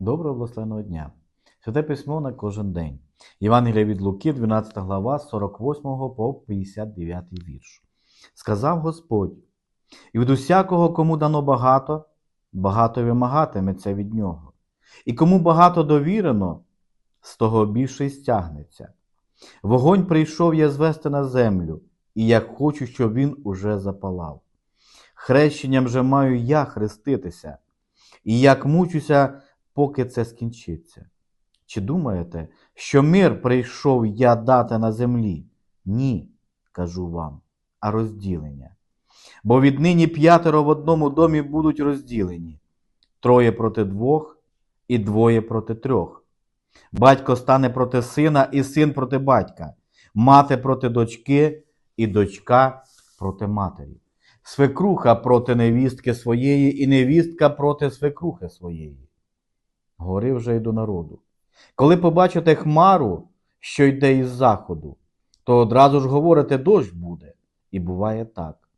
Доброго благословеного дня! Святе письмо на кожен день. Євангелія від Луки, 12 глава, 48 по 59 вірш. Сказав Господь: І від усякого, кому дано багато, багато вимагатиметься від нього. І кому багато довірено, з того більше й стягнеться. Вогонь прийшов я звести на землю, і як хочу, щоб він уже запалав. Хрещенням же маю я хреститися, і як мучуся, поки це скінчиться. Чи думаєте, що мир прийшов я дати на землі? Ні, кажу вам, а розділення. Бо віднині п'ятеро в одному домі будуть розділені троє проти двох і двоє проти трьох. Батько стане проти сина, і син проти батька, мати проти дочки, і дочка проти матері, свекруха проти невістки своєї, і невістка проти свекрухи своєї. Говорив вже й до народу. Коли побачите хмару, що йде із заходу, то одразу ж говорите, дощ буде, і буває так.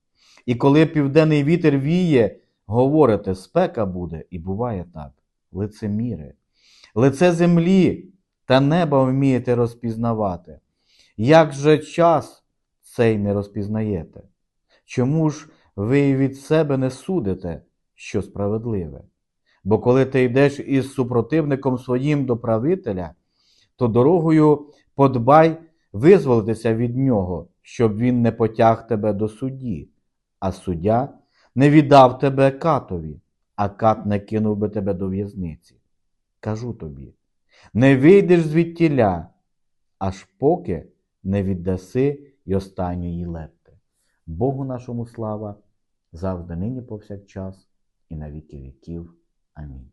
І коли південний вітер віє, говорите, спека буде, і буває так. Лицеміри. Лице землі та неба вмієте розпізнавати. Як же час цей не розпізнаєте? Чому ж ви від себе не судите, що справедливе? Бо коли ти йдеш із супротивником своїм до правителя, то дорогою подбай визволитися від нього, щоб він не потяг тебе до судді, а суддя не віддав тебе катові, а кат не кинув би тебе до в'язниці. Кажу тобі, не вийдеш звідтіля, аж поки не віддаси й останньої лепти. Богу нашому слава, завжди нині повсякчас і на віки віків. I mean.